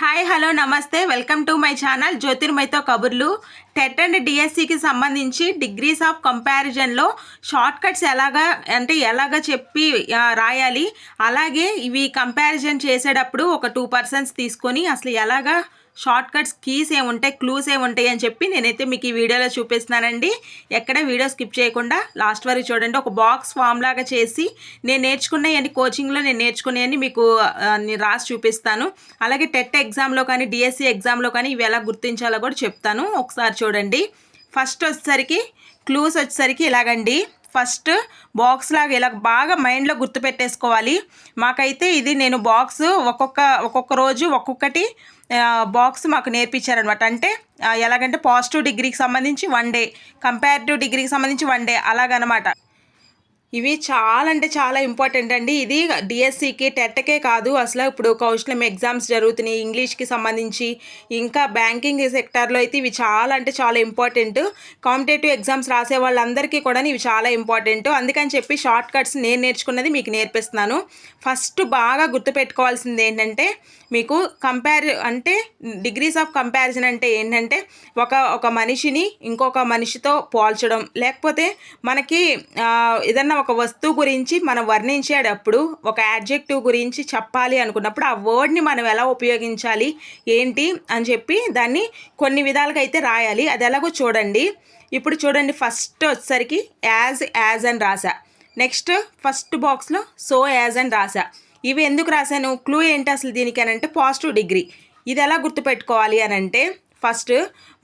Hi hello నమస్తే. Welcome to my channel జ్యోతిర్మయ్తో కబుర్లు. టెట్ అండ్ డిఎస్సికి సంబంధించి డిగ్రీస్ ఆఫ్ కంపారిజన్లో షార్ట్ కట్స్ ఎలాగా అంటే ఎలాగా చెప్పి రాయాలి. అలాగే ఇవి కంపారిజన్ చేసేటప్పుడు ఒక టూ పర్సన్స్ తీసుకొని అసలు ఎలాగా షార్ట్ కట్స్ కీస్ ఏముంటాయి క్లూస్ ఏముంటాయి అని చెప్పి నేనైతే మీకు ఈ వీడియోలో చూపిస్తున్నానండి. ఎక్కడ వీడియో స్కిప్ చేయకుండా లాస్ట్ వరకు చూడండి. ఒక బాక్స్ ఫామ్ లాగా చేసి నేను నేర్చుకున్నాయని కోచింగ్లో నేను నేర్చుకున్నాయని మీకు రాసి చూపిస్తాను. అలాగే టెట్ ఎగ్జామ్లో కానీ డిఎస్సి ఎగ్జామ్లో కానీ ఇవి ఎలా గుర్తించాలో కూడా చెప్తాను. ఒకసారి చూడండి. ఫస్ట్ వచ్చేసరికి క్లూస్ వచ్చేసరికి ఇలాగండి. ఫస్ట్ బాక్స్ లాగా ఇలా బాగా మైండ్లో గుర్తుపెట్టేసుకోవాలి. మాకైతే ఇది నేను బాక్స్ ఒక్కొక్క ఒక్కొక్క రోజు ఒక్కొక్కటి బాక్స్ మాకు నేర్పించారనమాట అంటే ఎలాగంటే పాజిటివ్ డిగ్రీకి సంబంధించి వన్ డే కంపారిటివ్ డిగ్రీకి సంబంధించి వన్ డే అలాగనమాట. ఇవి చాలా అంటే చాలా ఇంపార్టెంట్ అండి. ఇది డిఎస్సికి టెట్కే కాదు. అసలు ఇప్పుడు కౌశలం ఎగ్జామ్స్ జరుగుతున్నాయి. ఇంగ్లీష్కి సంబంధించి ఇంకా బ్యాంకింగ్ సెక్టార్లో అయితే ఇవి చాలా అంటే చాలా ఇంపార్టెంట్ కాంపిటేటివ్ ఎగ్జామ్స్ రాసే వాళ్ళందరికీ కూడా ఇవి చాలా ఇంపార్టెంట్ అందుకని చెప్పి షార్ట్ కట్స్ నేను నేర్చుకున్నది మీకు నేర్పిస్తున్నాను. ఫస్ట్ బాగా గుర్తుపెట్టుకోవాల్సింది ఏంటంటే మీకు కంపేర్ అంటే డిగ్రీస్ ఆఫ్ కంపారిజన్ అంటే ఏంటంటే ఒక ఒక మనిషిని ఇంకొక మనిషితో పోల్చడం. లేకపోతే మనకి ఏదన్నా ఒక వస్తువు గురించి మనం వర్ణించేటప్పుడు ఒక యాడ్జెక్టివ్ గురించి చెప్పాలి అనుకున్నప్పుడు ఆ వర్డ్ని మనం ఎలా ఉపయోగించాలి ఏంటి అని చెప్పి దాన్ని కొన్ని విధాలుగా అయితే రాయాలి. అది ఎలాగో చూడండి. ఇప్పుడు చూడండి ఫస్ట్ వచ్చేసరికి యాజ్ యాజ్ అని రాసా నెక్స్ట్ ఫస్ట్ బాక్స్లో సో యాజ్ అని రాసా ఇవి ఎందుకు రాశాను? క్లూ ఏంటి అసలు దీనికి అని అంటే పాజిటివ్ డిగ్రీ ఇది ఎలా గుర్తుపెట్టుకోవాలి అని అంటే ఫస్ట్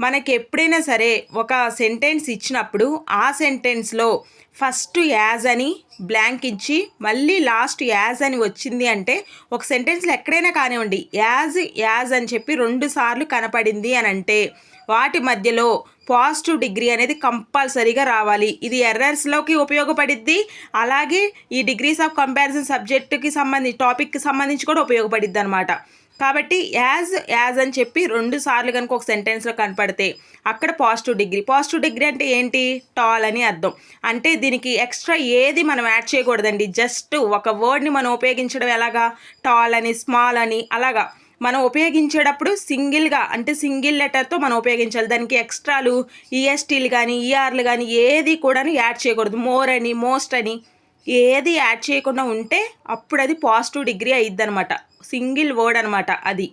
మనకి ఎప్పుడైనా సరే ఒక సెంటెన్స్ ఇచ్చినప్పుడు ఆ సెంటెన్స్లో ఫస్ట్ యాజ్ అని బ్లాంక్ ఇచ్చి మళ్ళీ లాస్ట్ యాజ్ అని వచ్చింది అంటే ఒక సెంటెన్స్లో ఎక్కడైనా కానివ్వండి యాజ్ యాజ్ అని చెప్పి రెండు సార్లు కనపడింది అని అంటే వాటి మధ్యలో పాజిటివ్ డిగ్రీ అనేది కంపల్సరీగా రావాలి. ఇది ఎర్రర్స్లోకి ఉపయోగపడిద్ది అలాగే ఈ డిగ్రీస్ ఆఫ్ కంపారిజన్ సబ్జెక్టుకి సంబంధించి టాపిక్కి సంబంధించి కూడా ఉపయోగపడిద్ది అనమాట కాబట్టి యాజ్ యాజ్ అని చెప్పి రెండు సార్లు కనుక ఒక సెంటెన్స్లో కనపడితే అక్కడ పాజిటివ్ డిగ్రీ పాజిటివ్ డిగ్రీ అంటే ఏంటి? టాల్ అని అర్థం. అంటే దీనికి ఎక్స్ట్రా ఏది మనం యాడ్ చేయకూడదండి? జస్ట్ ఒక వర్డ్ని మనం ఉపయోగించడం ఎలాగా? టాల్ అని స్మాల్ అని అలాగా. మనం ఉపయోగించేటప్పుడు సింగిల్గా అంటే సింగిల్ లెటర్తో మనం ఉపయోగించాలి. దానికి ఎక్స్ట్రాలు ఈఎస్టీలు కానీ ఈఆర్లు ER కానీ ఏది కూడా యాడ్ చేయకూడదు. మోర్ అని మోస్ట్ అని. ఏది యాడ్ చేయకుండా ఉంటే అప్పుడు అది పాజిటివ్ డిగ్రీ అయ్యిద్ది అనమాట సింగిల్ వర్డ్ అనమాట అది.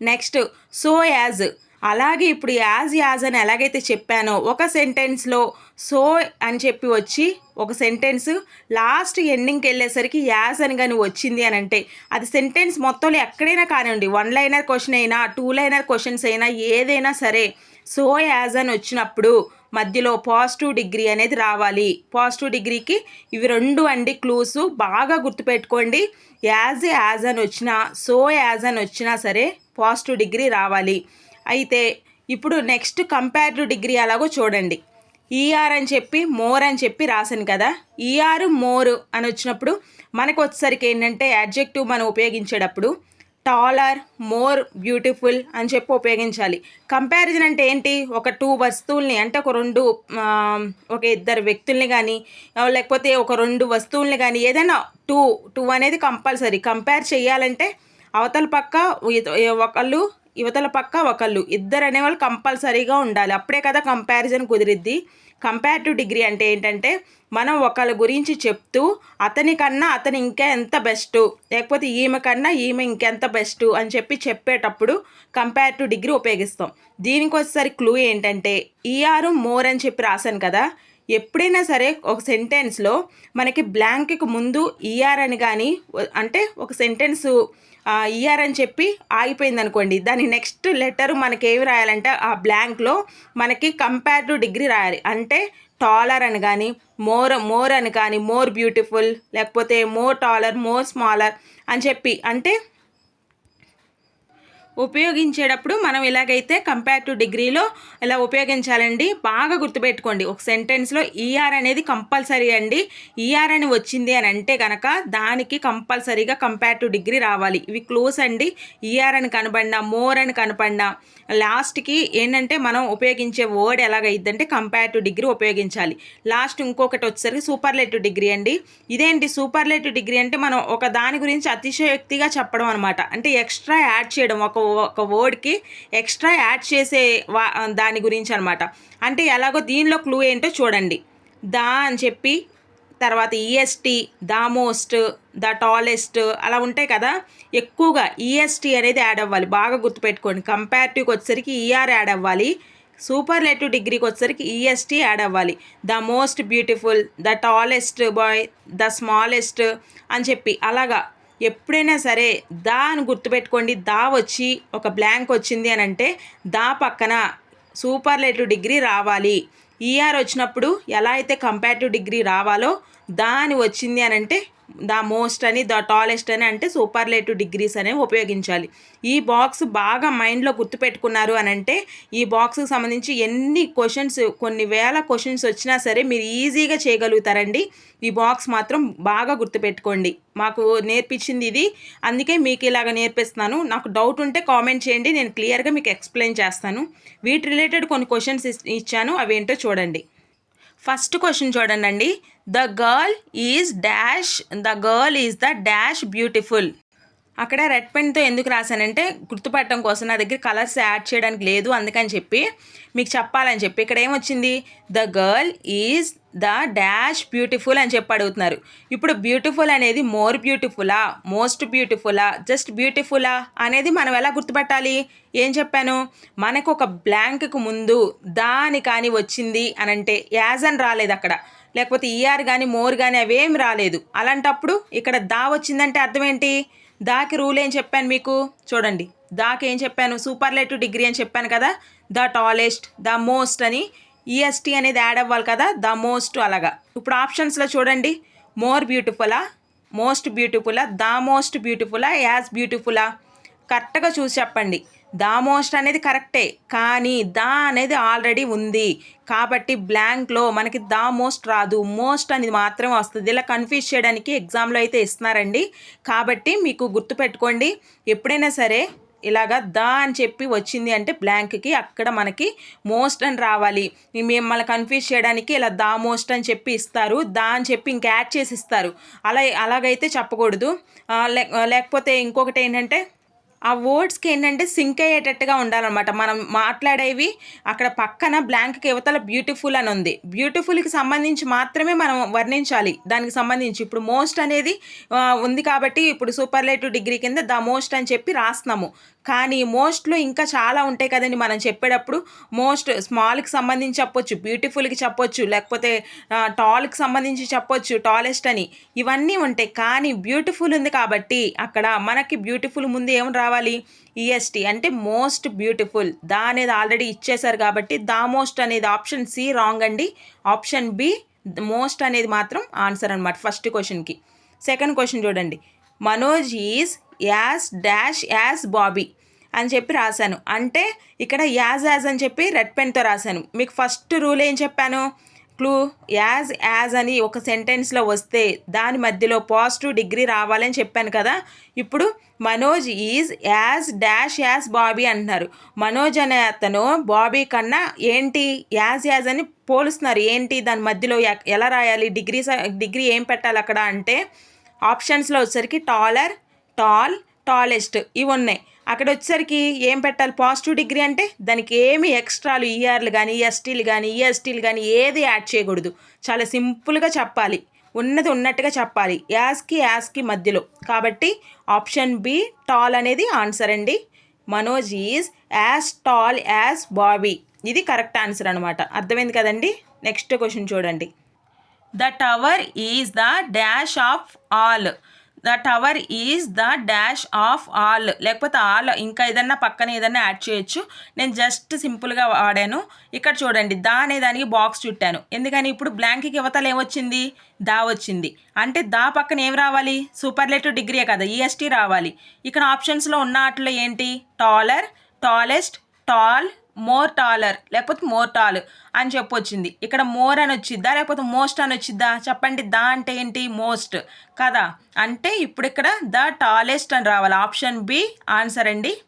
Next so as. అలాగే ఇప్పుడు యాజ్ యాజ్ అని ఎలాగైతే చెప్పానో ఒక సెంటెన్స్లో సో అని చెప్పి వచ్చి ఒక సెంటెన్స్ లాస్ట్ ఎండింగ్కి వెళ్ళేసరికి యాజ్ అని కానీ వచ్చింది అని అంటే అది సెంటెన్స్ మొత్తంలో ఎక్కడైనా కానివ్వండి వన్ లైనర్ క్వశ్చన్ అయినా టూ లైనర్ క్వశ్చన్స్ అయినా ఏదైనా సరే సో యాజ్ అని వచ్చినప్పుడు మధ్యలో పాజిటివ్ డిగ్రీ అనేది రావాలి. పాజిటివ్ డిగ్రీకి ఇవి రెండు అండి క్లూస్. బాగా గుర్తుపెట్టుకోండి. యాజ్ యాజ్ అని వచ్చినా సో యాజ్ అని వచ్చినా సరే పాజిటివ్ డిగ్రీ రావాలి. అయితే ఇప్పుడు నెక్స్ట్ కంపేర్డ్ డిగ్రీ అలాగో చూడండి. ఈఆర్ అని చెప్పి మోర్ అని చెప్పి రాశాను కదా. ఈఆర్ మోర్ అని వచ్చినప్పుడు మనకు వచ్చేసరికి ఏంటంటే అడ్జెక్టివ్ మనం ఉపయోగించేటప్పుడు టాలర్ మోర్ బ్యూటిఫుల్ అని చెప్పి ఉపయోగించాలి. కంపారిజన్ అంటే ఏంటి? ఒక టూ వస్తువుల్ని అంటే ఒక రెండు ఒక ఇద్దరు వ్యక్తుల్ని కానీ లేకపోతే ఒక రెండు వస్తువుల్ని కానీ ఏదైనా టూ టూ అనేది కంపల్సరీ. కంపేర్ చేయాలంటే అవతల పక్క ఒకళ్ళు యువతల పక్క ఒకళ్ళు. ఇద్దరు అనేవాళ్ళు కంపల్సరీగా ఉండాలి. అప్పుడే కదా కంపారిజన్ కుదిరిద్ది. కంపారిటివ్ డిగ్రీ అంటే ఏంటంటే మనం ఒకళ్ళ గురించి చెప్తూ అతని అతను ఇంకా ఎంత బెస్ట్ లేకపోతే ఈమె కన్నా ఈమె ఇంకెంత బెస్ట్ అని చెప్పి చెప్పేటప్పుడు కంపారిటివ్ డిగ్రీ ఉపయోగిస్తాం. దీనికి వచ్చేసరికి క్లూ ఏంటంటే ఈఆర్ మోర్ అని చెప్పి రాశాను కదా ఎప్పుడైనా సరే ఒక సెంటెన్స్లో మనకి బ్లాంక్కి ముందు ఈఆర్ అని కానీ అంటే ఒక సెంటెన్స్ ఈఆర్ అని చెప్పి ఆగిపోయింది అనుకోండి దాని నెక్స్ట్ లెటర్ మనకి ఏమి రాయాలంటే ఆ బ్లాంక్లో మనకి కంపారిటివ్ డిగ్రీ రాయాలి. అంటే టాలర్ అని కానీ మోర్ మోర్ అని కానీ మోర్ బ్యూటిఫుల్ లేకపోతే మోర్ టాలర్ మోర్ స్మాలర్ అని చెప్పి అంటే ఉపయోగించేటప్పుడు మనం ఇలాగైతే టు డిగ్రీలో ఇలా ఉపయోగించాలండి బాగా గుర్తుపెట్టుకోండి. ఒక సెంటెన్స్లో ఈఆర్ అనేది కంపల్సరీ అండి. ఈఆర్ అని వచ్చింది అని అంటే కనుక దానికి కంపల్సరీగా కంపేర్ టు డిగ్రీ రావాలి. ఇవి క్లోజ్ అండి. ఈఆర్ అని కనపడినా మోర్ అని కనపడినా లాస్ట్కి ఏంటంటే మనం ఉపయోగించే వర్డ్ ఎలాగైద్దంటే టు డిగ్రీ ఉపయోగించాలి. లాస్ట్ ఇంకొకటి వచ్చేసరికి సూపర్లేటివ్ డిగ్రీ అండి. ఇదేంటి సూపర్లేటివ్ డిగ్రీ అంటే మనం ఒక దాని గురించి అతిశయోక్తిగా చెప్పడం అనమాట అంటే ఎక్స్ట్రా యాడ్ చేయడం ఒక ఒక వర్డ్కి ఎక్స్ట్రా యాడ్ చేసే వా దాని గురించి అనమాట అంటే ఎలాగో దీనిలో క్లూ ఏంటో చూడండి. దా అని చెప్పి తర్వాత EST the most the tallest అలా ఉంటాయి కదా. ఎక్కువగా ఈఎస్టీ అనేది యాడ్ అవ్వాలి. బాగా గుర్తుపెట్టుకోండి. కంపారిటివ్కి వచ్చేసరికి ఈఆర్ యాడ్ అవ్వాలి. సూపర్ లెటివ్ డిగ్రీకి వచ్చేసరికి ఈఎస్టీ యాడ్ అవ్వాలి. The most beautiful the tallest boy the smallest అని చెప్పి. అలాగా ఎప్పుడైనా సరే దా అని గుర్తుపెట్టుకోండి. దా వచ్చి ఒక బ్లాంక్ వచ్చింది అని అంటే దా పక్కన సూపర్లేటివ్ డిగ్రీ రావాలి. ఈఆర్ వచ్చినప్పుడు ఎలా అయితే కంపారిటివ్ డిగ్రీ రావాలో దాని వచ్చింది అని అంటే ద మోస్ట్ అని ద టాలెస్ట్ అని అంటే సూపర్లేటివ్ డిగ్రీస్ అనేవి ఉపయోగించాలి. ఈ బాక్స్ బాగా మైండ్లో గుర్తుపెట్టుకున్నారు అని అంటే ఈ బాక్స్కి సంబంధించి ఎన్ని క్వశ్చన్స్ కొన్ని వేల క్వశ్చన్స్ వచ్చినా సరే మీరు ఈజీగా చేయగలుగుతారండి. ఈ బాక్స్ మాత్రం బాగా గుర్తుపెట్టుకోండి. మాకు నేర్పించింది ఇది. అందుకే మీకు ఇలాగ నేర్పిస్తున్నాను. నాకు డౌట్ ఉంటే కామెంట్ చేయండి. నేను క్లియర్గా మీకు ఎక్స్ప్లెయిన్ చేస్తాను. వీటి రిలేటెడ్ కొన్ని క్వశ్చన్స్ ఇచ్చాను. అవేంటో చూడండి. ఫస్ట్ క్వశ్చన్ చూడండి the girl is dash the girl is the dash beautiful. అక్కడ రెడ్ పెన్తో ఎందుకు రాశానంటే గుర్తుపట్టడం కోసం నా దగ్గర కలర్స్ యాడ్ చేయడానికి లేదు అందుకని చెప్పి మీకు చెప్పాలని చెప్పి. ఇక్కడ ఏమొచ్చింది? The girl is the dash beautiful అని చెప్పి అడుగుతున్నారు. ఇప్పుడు బ్యూటిఫుల్ అనేది మోర్ బ్యూటిఫులా మోస్ట్ బ్యూటిఫులా జస్ట్ బ్యూటిఫులా అనేది మనం ఎలా గుర్తుపట్టాలి? ఏం చెప్పాను? మనకు ఒక బ్లాంక్కు ముందు దాని కానీ వచ్చింది అని అంటే యాజ్ అని రాలేదు అక్కడ. లేకపోతే ఈఆర్ కానీ మోర్ కానీ అవేం రాలేదు. అలాంటప్పుడు ఇక్కడ దా వచ్చిందంటే అర్థం ఏంటి? దాకి రూల్ ఏం చెప్పాను మీకు? చూడండి. దాకి ఏం చెప్పాను? సూపర్లేటివ్ డిగ్రీ అని చెప్పాను కదా? ద టాలెస్ట్ ద మోస్ట్ అని. ఈఎస్టీ అనేది యాడ్ అవ్వాలి కదా? ద మోస్ట్ అలాగా. ఇప్పుడు ఆప్షన్స్లో చూడండి. మోర్ బ్యూటిఫులా? మోస్ట్ బ్యూటిఫులా? ద మోస్ట్ బ్యూటిఫులా? యాజ్ బ్యూటిఫులా? కరెక్ట్గా చూసి చెప్పండి. దా మోస్ట్ అనేది కరెక్టే కానీ దా అనేది ఆల్రెడీ ఉంది. కాబట్టి బ్లాంక్లో మనకి దా మోస్ట్ రాదు. మోస్ట్ అనేది మాత్రమే వస్తుంది. ఇలా కన్ఫ్యూజ్ చేయడానికి ఎగ్జామ్లో అయితే ఇస్తున్నారండి. కాబట్టి మీకు గుర్తుపెట్టుకోండి. ఎప్పుడైనా సరే ఇలాగా దా అని చెప్పి వచ్చింది అంటే బ్లాంక్కి అక్కడ మనకి మోస్ట్ అని రావాలి. మిమ్మల్ని కన్ఫ్యూజ్ చేయడానికి ఇలా దా మోస్ట్ అని చెప్పి ఇస్తారు. దా అని చెప్పి ఇంకా యాడ్ చేసి ఇస్తారు. అలా అలాగైతే చెప్పకూడదు. లేకపోతే ఇంకొకటి ఏంటంటే ఆ వర్డ్స్కి ఏంటంటే సింక్ అయ్యేటట్టుగా ఉండాలన్నమాట. మనం మాట్లాడేవి అక్కడ పక్కన బ్లాంక్కి యువతల బ్యూటిఫుల్ అని ఉంది. బ్యూటిఫుల్కి సంబంధించి మాత్రమే మనం వర్ణించాలి. దానికి సంబంధించి ఇప్పుడు మోస్ట్ అనేది ఉంది కాబట్టి ఇప్పుడు సూపర్లేటివ్ డిగ్రీ కింద ద మోస్ట్ అని చెప్పి రాస్తున్నాము. కానీ మోస్ట్లో ఇంకా చాలా ఉంటాయి కదండి మనం చెప్పేటప్పుడు. మోస్ట్ స్మాల్కి సంబంధించి చెప్పొచ్చు బ్యూటిఫుల్కి చెప్పొచ్చు లేకపోతే టాల్కి సంబంధించి చెప్పొచ్చు టాలెస్ట్ అని. ఇవన్నీ ఉంటాయి. కానీ బ్యూటిఫుల్ ఉంది కాబట్టి అక్కడ మనకి బ్యూటిఫుల్ ముందు ఏం రావాలి ఈఎస్టీ అంటే మోస్ట్ బ్యూటిఫుల్ దా అనేది ఆల్రెడీ ఇచ్చేశారు కాబట్టి దా మోస్ట్ అనేది ఆప్షన్ సి రాంగ్ అండి. ఆప్షన్ బి మోస్ట్ అనేది మాత్రం ఆన్సర్ అనమాట ఫస్ట్ క్వశ్చన్కి సెకండ్ క్వశ్చన్ చూడండి. Manoj is as dash as Bobby అని చెప్పి రాశాను. అంటే ఇక్కడ యాజ్ యాజ్ అని చెప్పి రెడ్ పెన్తో రాశాను. మీకు ఫస్ట్ రూల్ ఏం చెప్పాను? క్లూ యాజ్ యాజ్ అని ఒక సెంటెన్స్లో వస్తే దాని మధ్యలో పాజిటివ్ డిగ్రీ రావాలని చెప్పాను కదా. ఇప్పుడు Manoj is as dash as Bobby అంటున్నారు. మనోజ్ అనే అతను బాబీ కన్నా ఏంటి యాజ్ యాజ్ అని పోలుస్తున్నారు. ఏంటి దాని మధ్యలో ఎలా రాయాలి? డిగ్రీ డిగ్రీ ఏం పెట్టాలి అక్కడ అంటే ఆప్షన్స్లో వచ్చేసరికి టాలర్ టాల్ టాలెస్ట్ ఇవి ఉన్నాయి. అక్కడ వచ్చేసరికి ఏం పెట్టాలి? పాజిటివ్ డిగ్రీ అంటే దానికి ఏమి ఎక్స్ట్రాలు ఈఆర్లు కానీ ఎస్టీలు కానీ ఈఎస్టీలు కానీ ఏది యాడ్ చేయకూడదు. చాలా సింపుల్గా చెప్పాలి. ఉన్నది ఉన్నట్టుగా చెప్పాలి. యాస్కి యాస్కి మధ్యలో. కాబట్టి ఆప్షన్ బి టాల్ అనేది ఆన్సర్ అండి. Manoj is as tall as Bobby. ఇది కరెక్ట్ ఆన్సర్ అనమాట అర్థమైంది కదండి? నెక్స్ట్ క్వశ్చన్ చూడండి. The tower is the dash of all. The tower is the dash of all. లేకపోతే ఆల్ ఇంకా ఏదన్నా పక్కన ఏదన్నా యాడ్ చేయొచ్చు. నేను జస్ట్ సింపుల్గా వాడాను. ఇక్కడ చూడండి దా అనే దానికి బాక్స్ చుట్టాను. ఎందుకని ఇప్పుడు బ్లాంక్కి యువతలు ఏమొచ్చింది? దా వచ్చింది. అంటే దా పక్కన ఏం రావాలి? సూపర్లేటివ్ డిగ్రీ కదా ఈఎస్టీ రావాలి. ఇక్కడ ఆప్షన్స్లో ఉన్న వాటిలో ఏంటి? Taller tallest tall more taller లేకపోతే మోర్ టాల్ అని చెప్పొచ్చింది. ఇక్కడ మోర్ అని వచ్చిద్దా లేకపోతే మోస్ట్ అని వచ్చిద్దా? చెప్పండి దా అంటే ఏంటి? మోస్ట్. కదా? అంటే ఇప్పుడు ఇక్కడ ద టాలెస్ట్ అని రావాలి. ఆప్షన్ బి ఆన్సర్ అండి.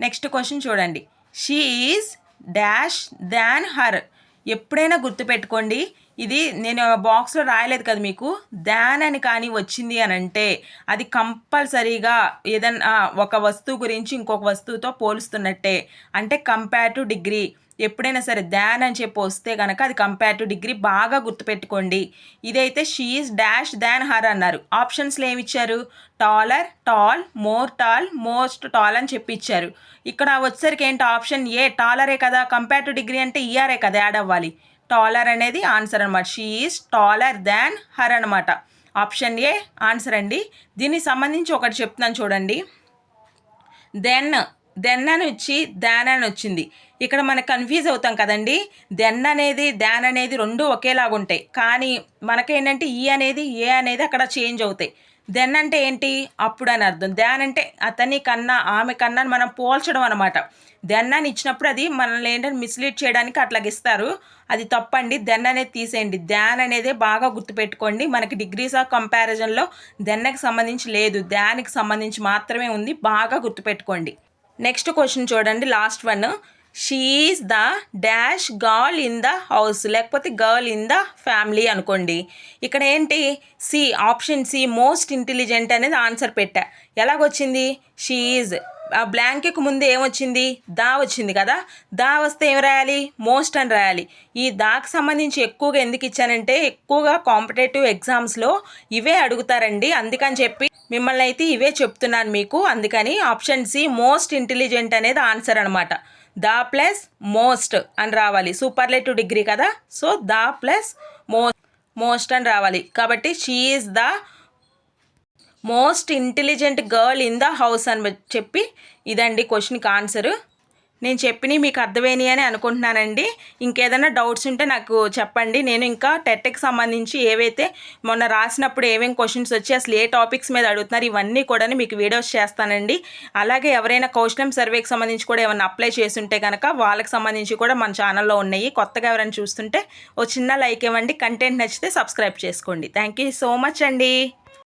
నెక్స్ట్ క్వశ్చన్ చూడండి. She is dash than her. ఎప్పుడైనా గుర్తుపెట్టుకోండి. ఇది నేను బాక్స్లో రాయలేదు కదా మీకు. దాన్ అని కానీ వచ్చింది అని అంటే అది కంపల్సరీగా ఏదన్నా ఒక వస్తువు గురించి ఇంకొక వస్తువుతో పోలుస్తున్నట్టే. అంటే కంపేర్ టు డిగ్రీ ఎప్పుడైనా సరే దాన్ అని చెప్పి వస్తే కనుక అది కంపేర్ టు డిగ్రీ బాగా గుర్తుపెట్టుకోండి. ఇదైతే షీఈస్ డాష్ దాన్ హర్ అన్నారు. ఆప్షన్స్లో ఏమి ఇచ్చారు? Taller tall more tall most tall అని చెప్పి ఇచ్చారు. ఇక్కడ వచ్చేసరికి ఏంటి ఆప్షన్ ఏ టాలరే కదా? కంపేర్ టు డిగ్రీ అంటే ఈఆర్ఏ కదా? యాడ్ అవ్వాలి. టాలర్ అనేది ఆన్సర్ అనమాట she is taller than her అనమాట ఆప్షన్ ఏ ఆన్సర్ అండి. దీనికి సంబంధించి ఒకటి చెప్తున్నాను చూడండి. దెన్ దెన్ అని వచ్చి దాన్ అని వచ్చింది. ఇక్కడ మనకు కన్ఫ్యూజ్ అవుతాం కదండి. దెన్ అనేది దాన్ అనేది రెండు ఒకేలాగా ఉంటాయి కానీ మనకేంటంటే ఈ అనేది ఏ అనేది అక్కడ చేంజ్ అవుతాయి. దెన్ అంటే ఏంటి? అప్పుడు అని అర్థం. దెన్ అంటే అతని కన్నా ఆమె కన్నా మనం పోల్చడం అనమాట దెన్ అని ఇచ్చినప్పుడు అది మనల్ని ఏంటంటే మిస్లీడ్ చేయడానికి అట్లాగ ఇస్తారు. అది తప్పండి. దెన్ అనేది తీసేయండి. దాన్ అనేది బాగా గుర్తుపెట్టుకోండి. మనకి డిగ్రీస్ ఆఫ్ కంపారిజన్లో దెన్నకి సంబంధించి లేదు. దానికి సంబంధించి మాత్రమే ఉంది. బాగా గుర్తుపెట్టుకోండి. నెక్స్ట్ క్వశ్చన్ చూడండి. Last one she is the dash girl in the house లేకపోతే గర్ల్ ఇన్ ద ఫ్యామిలీ అనుకోండి. ఇక్కడ ఏంటి? C option C most intelligent అనేది ఆన్సర్ పెట్టా. ఎలాగొచ్చింది? షీఈజ్ ఆ బ్లాంక్కి ముందు ఏమొచ్చింది? దా వచ్చింది కదా. దా వస్తే ఏం రాయాలి? మోస్ట్ అని రాయాలి. ఈ దాకి సంబంధించి ఎక్కువగా ఎందుకు ఇచ్చానంటే ఎక్కువగా కాంపిటేటివ్ ఎగ్జామ్స్లో ఇవే అడుగుతారండి. అందుకని చెప్పి మిమ్మల్ని అయితే ఇవే చెప్తున్నాను మీకు. అందుకని ఆప్షన్ సి మోస్ట్ ఇంటెలిజెంట్ అనేది ఆన్సర్ అనమాట. ద ప్లస్ మోస్ట్ అని రావాలి. సూపర్లేటివ్ డిగ్రీ కదా? So the plus mo most అని రావాలి. కాబట్టి she is the most intelligent girl in the house అని చెప్పి ఇదండి క్వశ్చన్కి ఆన్సరు. నేను చెప్పినవి మీకు అర్థమైనాయి అని అనుకుంటున్నానండి. ఇంకేదైనా డౌట్స్ ఉంటే నాకు చెప్పండి. నేను ఇంకా టెట్కి సంబంధించి ఏవైతే మొన్న రాసినప్పుడు ఏమేమి క్వశ్చన్స్ వచ్చి అసలు ఏ టాపిక్స్ మీద అడుగుతున్నారు ఇవన్నీ కూడా మీకు వీడియోస్ చేస్తానండి. అలాగే ఎవరైనా కౌశలం సర్వేకి సంబంధించి కూడా ఏమైనా అప్లై చేస్తుంటే కనుక వాళ్ళకి సంబంధించి కూడా మన ఛానల్లో ఉన్నాయి. కొత్తగా ఎవరైనా చూస్తుంటే ఓ చిన్న లైక్ ఇవ్వండి. కంటెంట్ నచ్చితే సబ్స్క్రైబ్ చేసుకోండి. థ్యాంక్ యూ సో మచ్ అండి.